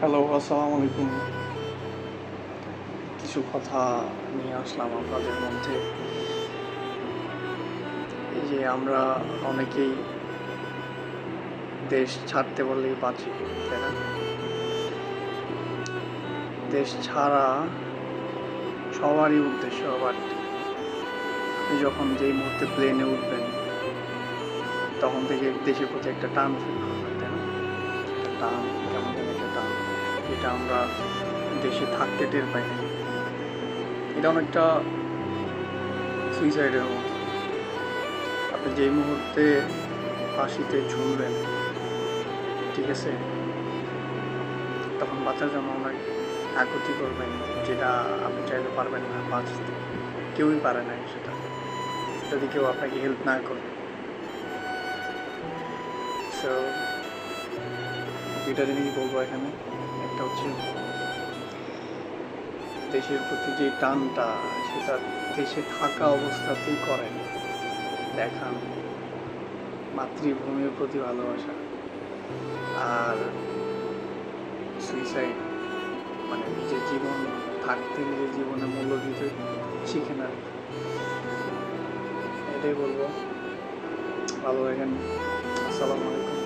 Hello আসসালামু আলাইকুম। কিছু কথা নিয়ে আসলাম আপনাদের মধ্যে। এই যে আমরা অনেকেই দেশ ছাড়তে বললেই বাঁচি, তাই না? দেশ ছাড়া সবারই উদ্দেশ্য আবার যখন যেই মুহূর্তে প্লেনে উঠবেন, তখন থেকে দেশের প্রতি একটা টান ফিল করবেন তাই না? টান কেমন যেটা আমরা দেশে থাকতে টের পাই। না এটা অনেকটা সুইসাইডের মতো। আপনি যেই মুহূর্তে ফাঁসিতে ঝুলবেন ঠিক আছে? তখন বাঁচার জন্য অনেক আকুতি করবেন, যেটা আপনি চাইলে পারবেন না, বাঁচতে। কেউই পারে না সেটা। যদি কেউ আপনাকে হেল্প না করে। সো দুইটা জিনিস বলব এখানে। একটা হচ্ছে দেশের প্রতি যে টানটা, সেটা দেশে থাকা অবস্থাতেই করেন। দেখান মাতৃভূমির প্রতি ভালোবাসা। আর সুইসাইড মানে নিজের জীবন, থাকতে নিজের জীবনে মূল্য দিতে শিখে না। এটাই বলব। ভালো থাকেন। আসসালামু আলাইকুম।